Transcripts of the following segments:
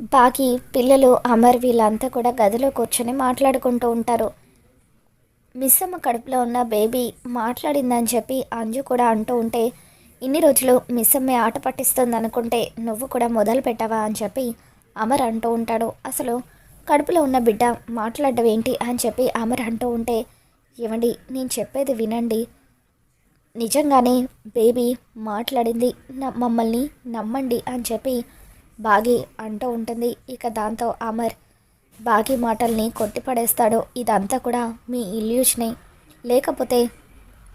బాకీ పిల్లలు అమర్ వీళ్ళంతా కూడా గదిలో కూర్చొని మాట్లాడుకుంటూ ఉంటారు. మిస్సమ్మ కడుపులో ఉన్న బేబీ మాట్లాడిందని చెప్పి అంజు కూడా అంటూ ఉంటే ఇన్ని రోజులు మిస్సమ్మే ఆట పట్టిస్తుంది అనుకుంటే నువ్వు కూడా మొదలు పెట్టావా అని చెప్పి అమర్ అంటూ ఉంటాడు. అసలు కడుపులో ఉన్న బిడ్డ మాట్లాడడం ఏంటి అని చెప్పి అమర్ అంటూ ఉంటే ఏమండి నేను చెప్పేది వినండి. నిజంగానే బేబీ మాట్లాడింది మమ్మల్ని నమ్మండి అని చెప్పి బాగి అంటూ ఉంటుంది. ఇక దాంతో అమర్ బాగి మాటల్ని కొట్టిపడేస్తాడు. ఇదంతా కూడా మీ ఇల్యూషనే. లేకపోతే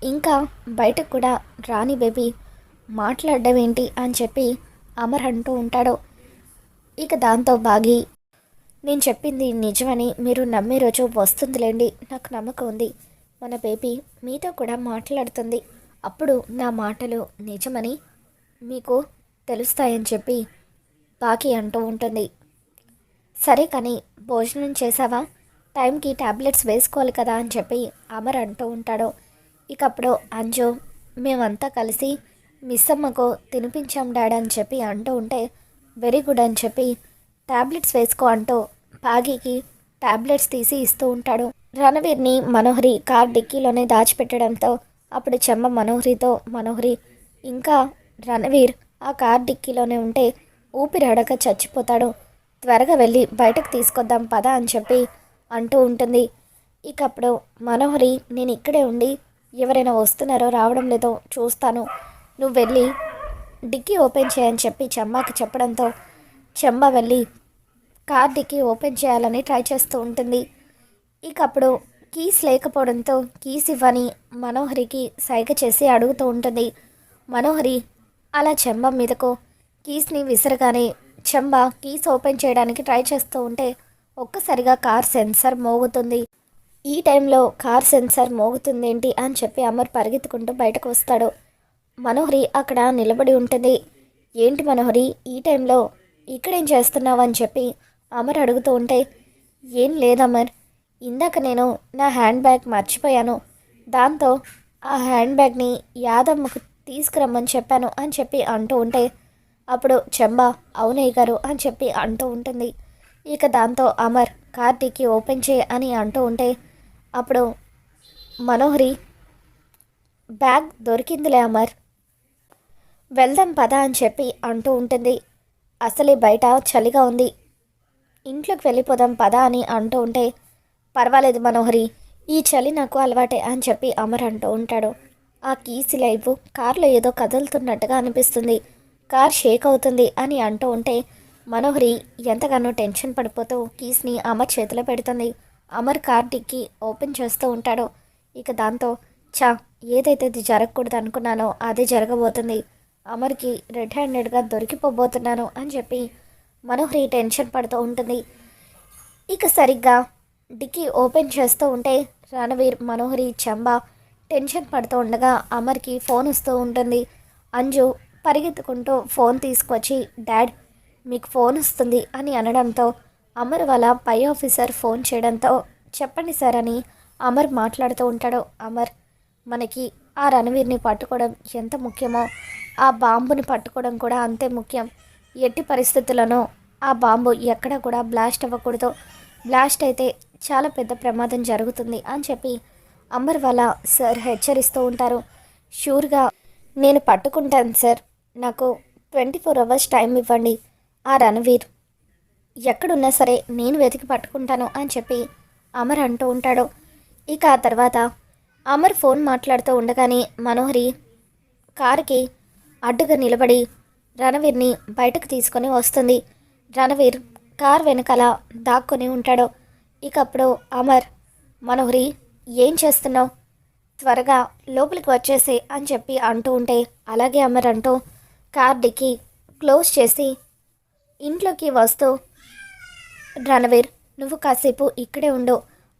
ఇంకా బయటకు కూడా రాని బేబీ మాట్లాడడం ఏంటి అని చెప్పి అమర్ అంటూ ఉంటాడు. ఇక దాంతో బాగి నేను చెప్పింది నిజమని మీరు నమ్మే రోజు వస్తుందిలేండి. నాకు నమ్మకం ఉంది. మన బేబీ మీతో కూడా మాట్లాడుతుంది. అప్పుడు నా మాటలు నిజమని మీకు తెలుస్తాయని చెప్పి బాకి అంటూ ఉంటుంది. సరే కానీ భోజనం చేసావా టైంకి ట్యాబ్లెట్స్ వేసుకోవాలి కదా అని చెప్పి అమర్ అంటూ ఉంటాడు. ఇకప్పుడు అంజు మేమంతా కలిసి మిస్ అమ్మకు తినిపించాం డాడ్ అని చెప్పి అంటూ ఉంటే వెరీ గుడ్ అని చెప్పి ట్యాబ్లెట్స్ వేసుకో అంటూ బాగీకి ట్యాబ్లెట్స్ తీసి ఇస్తూ ఉంటాడు. రణవీర్ని మనోహరి కార్ డిక్కీలోనే దాచిపెట్టడంతో అప్పుడు చెమ్మ మనోహరితో మనోహరి ఇంకా రణవీర్ ఆ కార్ డిక్కీలోనే ఉంటే ఊపిరాడక చచ్చిపోతాడు. త్వరగా వెళ్ళి బయటకు తీసుకొద్దాం పద అని చెప్పి అంటూ ఉంటుంది. ఇక అప్పుడు మనోహరి నేను ఇక్కడే ఉండి ఎవరైనా వస్తున్నారో రావడం లేదో చూస్తాను. నువ్వు వెళ్ళి డిక్కీ ఓపెన్ చేయని చెప్పి చెమ్మకి చెప్పడంతో చెమ్మ వెళ్ళి కార్ డిక్కీ ఓపెన్ చేయాలని ట్రై చేస్తూ ఉంటుంది. ఇక అప్పుడు కీస్ లేకపోవడంతో కీస్ ఇవ్వని మనోహరికి సైగ చేసి అడుగుతూ ఉంటుంది. మనోహరి అలా చెమ్మ మీదకు కీస్ని విసరగానే చెంబ కీస్ ఓపెన్ చేయడానికి ట్రై చేస్తూ ఉంటే ఒక్కసారిగా కార్ సెన్సర్ మోగుతుంది. ఈ టైంలో కార్ సెన్సర్ మోగుతుందేంటి అని చెప్పి అమర్ పరిగెత్తుకుంటూ బయటకు వస్తాడు. మనోహరి అక్కడ నిలబడి ఉంటుంది. ఏంటి మనోహరి ఈ టైంలో ఇక్కడేం చేస్తున్నావు అని చెప్పి అమర్ అడుగుతూ ఉంటే ఏం లేదు అమర్. ఇందాక నేను నా హ్యాండ్ బ్యాగ్ మర్చిపోయాను. దాంతో ఆ హ్యాండ్ బ్యాగ్ని యాదమ్మకు తీసుకురమ్మని చెప్పాను అని చెప్పి అంటూ ఉంటే అప్పుడు చెంబా అవునయ్య గారు అని చెప్పి అంటూ ఉంటుంది. ఇక దాంతో అమర్ కార్తీకి ఓపెన్ చేయి అని అంటూ ఉంటే అప్పుడు మనోహరి బ్యాగ్ దొరికిందిలే అమర్. వెళ్దాం పద అని చెప్పి అంటూ ఉంటుంది. అసలే బయట చలిగా ఉంది. ఇంట్లోకి వెళ్ళిపోదాం పద అని అంటూ ఉంటే పర్వాలేదు మనోహరి ఈ చలి నాకు అలవాటే అని చెప్పి అమర్ అంటూ ఉంటాడు. ఆ కీస్ లైవ్ కారులో ఏదో కదులుతున్నట్టుగా అనిపిస్తుంది. కార్ షేక్ అవుతుంది అని అంటూ ఉంటే మనోహరి ఎంతగానో టెన్షన్ పడిపోతూ కీస్ని అమర్ చేతిలో పెడుతుంది. అమర్ కార్ డిక్కి ఓపెన్ చేస్తూ ఉంటాడు. ఇక దాంతో చా ఏదైతే ఇది జరగకూడదు అనుకున్నానో అదే జరగబోతుంది. అమర్కి రెడ్ హ్యాండెడ్గా దొరికిపోబోతున్నాను అని చెప్పి మనోహరి టెన్షన్ పడుతూ ఉంటుంది. ఇక సరిగ్గా డిక్కీ ఓపెన్ చేస్తూ ఉంటే రణవీర్ మనోహరి చంబా టెన్షన్ పడుతూ ఉండగా అమర్కి ఫోన్ వస్తూ ఉంటుంది. అంజు పరిగెత్తుకుంటూ ఫోన్ తీసుకొచ్చి డాడ్ మీకు ఫోన్ వస్తుంది అని అనడంతో అమర్ వాళ్ళ పై ఆఫీసర్ ఫోన్ చేయడంతో చెప్పండి సార్ అని అమర్ మాట్లాడుతూ ఉంటాడు. అమర్ మనకి ఆ రణవీర్ని పట్టుకోవడం ఎంత ముఖ్యమో ఆ బాంబుని పట్టుకోవడం కూడా అంతే ముఖ్యం. ఎట్టి పరిస్థితుల్లోనూ ఆ బాంబు ఎక్కడ కూడా బ్లాస్ట్ అవ్వకూడదు. బ్లాస్ట్ అయితే చాలా పెద్ద ప్రమాదం జరుగుతుంది అని చెప్పి అమర్ వాళ్ళ సార్ హెచ్చరిస్తూ ఉంటారు. షూర్గా నేను పట్టుకుంటాను సార్ నాకు ట్వంటీ ఫోర్ అవర్స్ టైం ఇవ్వండి. ఆ రణవీర్ ఎక్కడున్నా సరే నేను వెతికి పట్టుకుంటాను అని చెప్పి అమర్ అంటూ ఉంటాడు. ఇక ఆ తర్వాత అమర్ ఫోన్ మాట్లాడుతూ ఉండగానే మనోహరి కారుకి అడ్డుగా నిలబడి రణవీర్ని బయటకు తీసుకొని వస్తుంది. రణవీర్ కార్ వెనకాల దాక్కొని ఉంటాడు. ఇక అప్పుడు అమర్ మనోహరి ఏం చేస్తున్నావు? త్వరగా లోపలికి వచ్చేసే అని చెప్పి అంటూ ఉంటే అలాగే అమర్ అంటూ కార్ క్లోజ్ చేసి ఇంట్లోకి వస్తూ రణవీర్ నువ్వు కాసేపు ఇక్కడే ఉండు.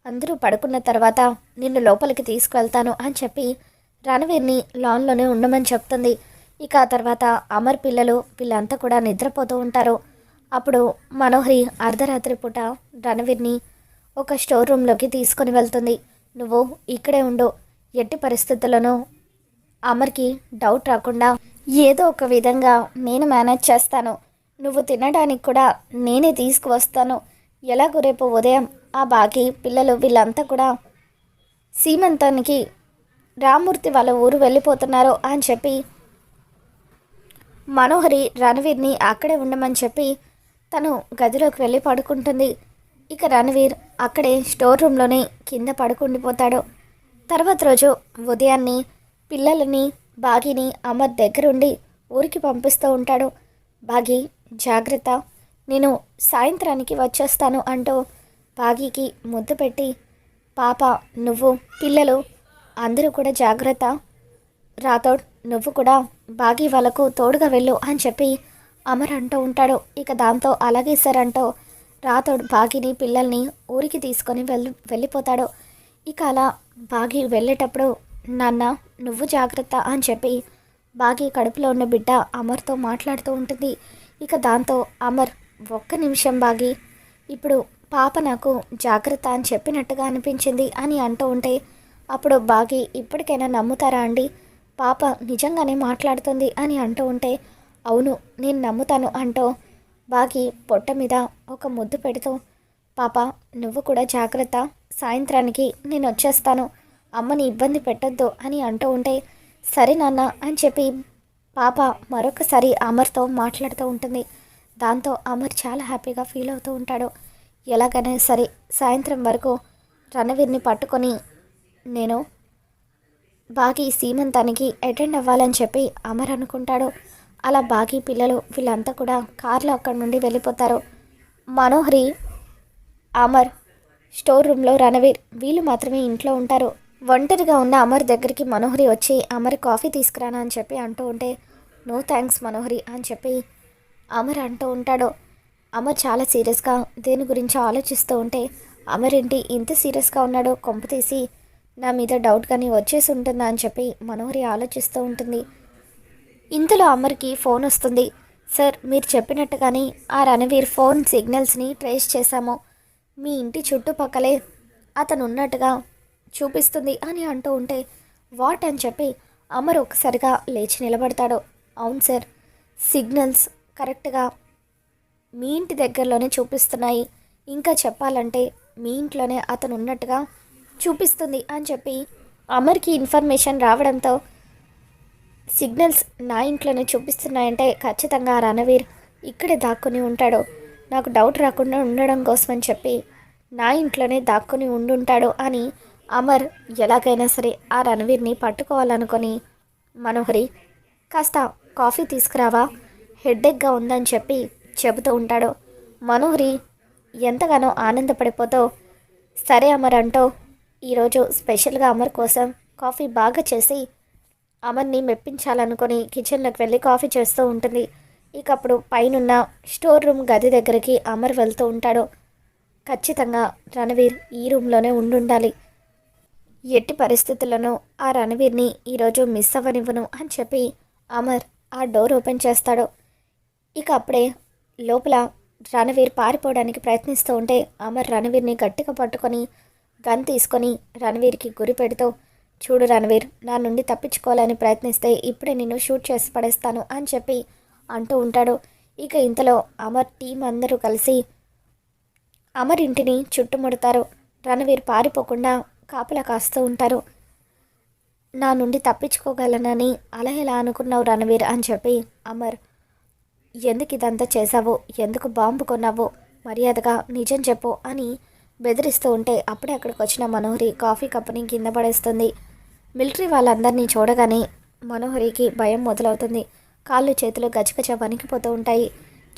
అందరూ పడుకున్న తర్వాత నిన్ను లోపలికి తీసుకువెళ్తాను అని చెప్పి రణవీర్ని లాన్లోనే ఉండమని చెప్తుంది. ఇక ఆ తర్వాత అమర్ పిల్లలు వీళ్ళంతా కూడా నిద్రపోతూ ఉంటారు. అప్పుడు మనోహరి అర్ధరాత్రి పూట రణవీర్ని ఒక స్టోర్ రూమ్లోకి తీసుకొని వెళ్తుంది. నువ్వు ఇక్కడే ఉండు. ఎట్టి పరిస్థితుల్లోనూ అమర్కి డౌట్ రాకుండా ఏదో ఒక విధంగా నేను మేనేజ్ చేస్తాను. నువ్వు తినడానికి కూడా నేనే తీసుకువస్తాను. ఎలాగో రేపు ఉదయం ఆ బాకీ పిల్లలు వీళ్ళంతా కూడా సీమంతానికి రామూర్తి వాళ్ళ ఊరు వెళ్ళిపోతున్నారు అని చెప్పి మనోహరి రణవీర్ని అక్కడే ఉండమని చెప్పి తను గదిలోకి వెళ్ళి పడుకుంటుంది. ఇక రణవీర్ అక్కడే స్టోర్ రూమ్లోనే కింద పడుకుండిపోతాడు. తర్వాత రోజు ఉదయాన్నే పిల్లలని బాగిని అమర్ దగ్గరుండి ఊరికి పంపిస్తూ ఉంటాడు. బాగి జాగ్రత్త. నేను సాయంత్రానికి వచ్చేస్తాను అంటూ బాగికి ముద్దు పెట్టి పాప నువ్వు పిల్లలు అందరూ కూడా జాగ్రత్త. రాథోడ్ నువ్వు కూడా బాగి వాళ్ళకు తోడుగా వెళ్ళు అని చెప్పి అమర్ అంటూ ఉంటాడు. ఇక దాంతో అలాగే సార్ అంటూ రాథోడ్ బాగిని పిల్లల్ని ఊరికి తీసుకొని వెళ్ళి వెళ్ళిపోతాడు. ఇక అలా బాగి వెళ్ళేటప్పుడు నాన్న నువ్వు జాగ్రత్త అని చెప్పి బాగి కడుపులో ఉన్న బిడ్డ అమర్తో మాట్లాడుతూ ఉంటుంది. ఇక దాంతో అమర్ ఒక్క నిమిషం బాగి ఇప్పుడు పాప నాకు జాగ్రత్త అని చెప్పినట్టుగా అనిపించింది అని అంటూ ఉంటే అప్పుడు బాగి ఇప్పటికైనా నమ్ముతారా అండి? పాప నిజంగానే మాట్లాడుతుంది అని అంటూ ఉంటే అవును నేను నమ్ముతాను అంటూ బాగి పొట్ట మీద ఒక ముద్దు పెడుతూ పాప నువ్వు కూడా జాగ్రత్త. సాయంత్రానికి నేను వచ్చేస్తాను. అమ్మని ఇబ్బంది పెట్టొద్దు అని అంటూ ఉంటే సరే నాన్న అని చెప్పి పాప మరొకసారి అమర్తో మాట్లాడుతూ ఉంటుంది. దాంతో అమర్ చాలా హ్యాపీగా ఫీల్ అవుతూ ఉంటాడు. ఎలాగైనా సరే సాయంత్రం వరకు రణవీర్ని పట్టుకొని నేను బాగి సీమంతానికి అటెండ్ అవ్వాలని చెప్పి అమర్ అనుకుంటాడు. అలా బాగి పిల్లలు వీళ్ళంతా కూడా కార్లో అక్కడి నుండి వెళ్ళిపోతారు. మనోహరి అమర్ స్టోర్ రూమ్లో రణవీర్ వీళ్ళు మాత్రమే ఇంట్లో ఉంటారు. ఒంటరిగా ఉన్న అమర్ దగ్గరికి మనోహరి వచ్చి అమర్ కాఫీ తీసుకురానా? అని చెప్పి అంటూ ఉంటే నో థ్యాంక్స్ మనోహరి అని చెప్పి అమర్ అంటూ ఉంటాడు. అమర్ చాలా సీరియస్గా దేని గురించి ఆలోచిస్తూ ఉంటే అమర్ ఏంటి ఇంత సీరియస్గా ఉన్నాడో కొంప తీసి నా మీద డౌట్ కానీ వచ్చేసి ఉంటుందా? అని చెప్పి మనోహరి ఆలోచిస్తూ ఉంటుంది. ఇంతలో అమర్కి ఫోన్ వస్తుంది. సార్ మీరు చెప్పినట్టుగానే ఆ రణవీర్ ఫోన్ సిగ్నల్స్ని ట్రేస్ చేశాము. మీ ఇంటి చుట్టుపక్కలే అతను ఉన్నట్టుగా చూపిస్తుంది అని అంటూ ఉంటే వాట్? అని చెప్పి అమర్ ఒకసారిగా లేచి నిలబడతాడు. అవును సార్ సిగ్నల్స్ కరెక్ట్గా మీ ఇంటి దగ్గరలోనే చూపిస్తున్నాయి. ఇంకా చెప్పాలంటే మీ ఇంట్లోనే అతను ఉన్నట్టుగా చూపిస్తుంది అని చెప్పి అమర్కి ఇన్ఫర్మేషన్ రావడంతో సిగ్నల్స్ నా ఇంట్లోనే చూపిస్తున్నాయంటే ఖచ్చితంగా రణవీర్ ఇక్కడే దాక్కుని ఉంటాడు. నాకు డౌట్ రాకుండా ఉండడం కోసమని చెప్పి నా ఇంట్లోనే దాక్కుని ఉండుంటాడు అని అమర్ ఎలాగైనా సరే ఆ రణవీర్ని పట్టుకోవాలనుకొని మనోహరి కాస్త కాఫీ తీసుకురావా? హెడ్డెక్గా ఉందని చెప్పి చెబుతూ ఉంటాడు. మనోహరి ఎంతగానో ఆనందపడిపోతూ సరే అమర్ అంటూ ఈరోజు స్పెషల్గా అమర్ కోసం కాఫీ బాగా చేసి అమర్ని మెప్పించాలనుకొని కిచెన్లోకి వెళ్ళి కాఫీ చేస్తూ ఉంటుంది. ఇక అప్పుడు పైనున్న స్టోర్ రూమ్ గది దగ్గరికి అమర్ వెళ్తూ ఉంటాడు. ఖచ్చితంగా రణవీర్ ఈ రూమ్లోనే ఉండుండాలి. ఎట్టి పరిస్థితులను ఆ రణవీర్ని ఈరోజు మిస్ అవ్వనివ్వను అని చెప్పి అమర్ ఆ డోర్ ఓపెన్ చేస్తాడు. ఇక అప్పుడే లోపల రణవీర్ పారిపోవడానికి ప్రయత్నిస్తూ ఉంటే అమర్ రణవీర్ని గట్టిగా పట్టుకొని గన్ తీసుకొని రణవీర్కి గురి పెడుతూ చూడు రణవీర్ నా నుండి తప్పించుకోవాలని ప్రయత్నిస్తే ఇప్పుడే నేను షూట్ చేసి పడేస్తాను అని చెప్పి అంటూ ఉంటాడు. ఇక ఇంతలో అమర్ టీం అందరూ కలిసి అమర్ ఇంటిని చుట్టుముడతారు. రణవీర్ పారిపోకుండా కాపలా కాస్తూ ఉంటారు. నా నుండి తప్పించుకోగలనని అలా ఎలా అనుకున్నావు రణవీర్ అని చెప్పి అమర్ ఎందుకు ఇదంతా చేశావు? ఎందుకు బాంబు కొన్నావో? మర్యాదగా నిజం చెప్పు అని బెదిరిస్తూ ఉంటే అప్పుడే అక్కడికి వచ్చిన మనోహరి కాఫీ కప్పుని కింద పడేస్తుంది. మిలిటరీ వాళ్ళందరినీ చూడగానే మనోహరికి భయం మొదలవుతుంది. కాళ్ళు చేతులు గజగజ వణికిపోతూ ఉంటాయి.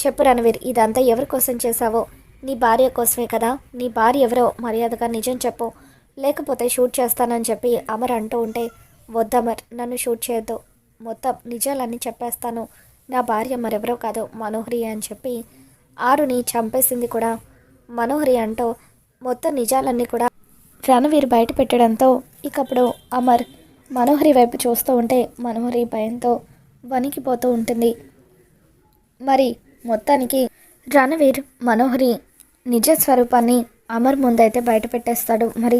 చెప్పు రణవీర్ ఇదంతా ఎవరి కోసం చేశావో? నీ భార్య కోసమే కదా? నీ భార్య ఎవరో? మర్యాదగా నిజం చెప్పు. లేకపోతే షూట్ చేస్తానని చెప్పి అమర్ అంటూ ఉంటే వద్దమర్ నన్ను షూట్ చేయొద్దు. మొత్తం నిజాలన్నీ చెప్పేస్తాను. నా భార్య మరెవరో కాదు మనోహరి అని చెప్పి ఆరుని చంపేసింది కూడా మనోహరి అంటూ మొత్తం నిజాలన్నీ కూడా రణవీర్ బయట పెట్టడంతో ఇకప్పుడు అమర్ మనోహరి వైపు చూస్తూ ఉంటే మనోహరి భయంతో వణికిపోతూ ఉంటుంది. మరి మొత్తానికి రణవీర్ మనోహరి నిజ స్వరూపాన్ని అమర్ ముందైతే బయట పెట్టేస్తాడు. మరి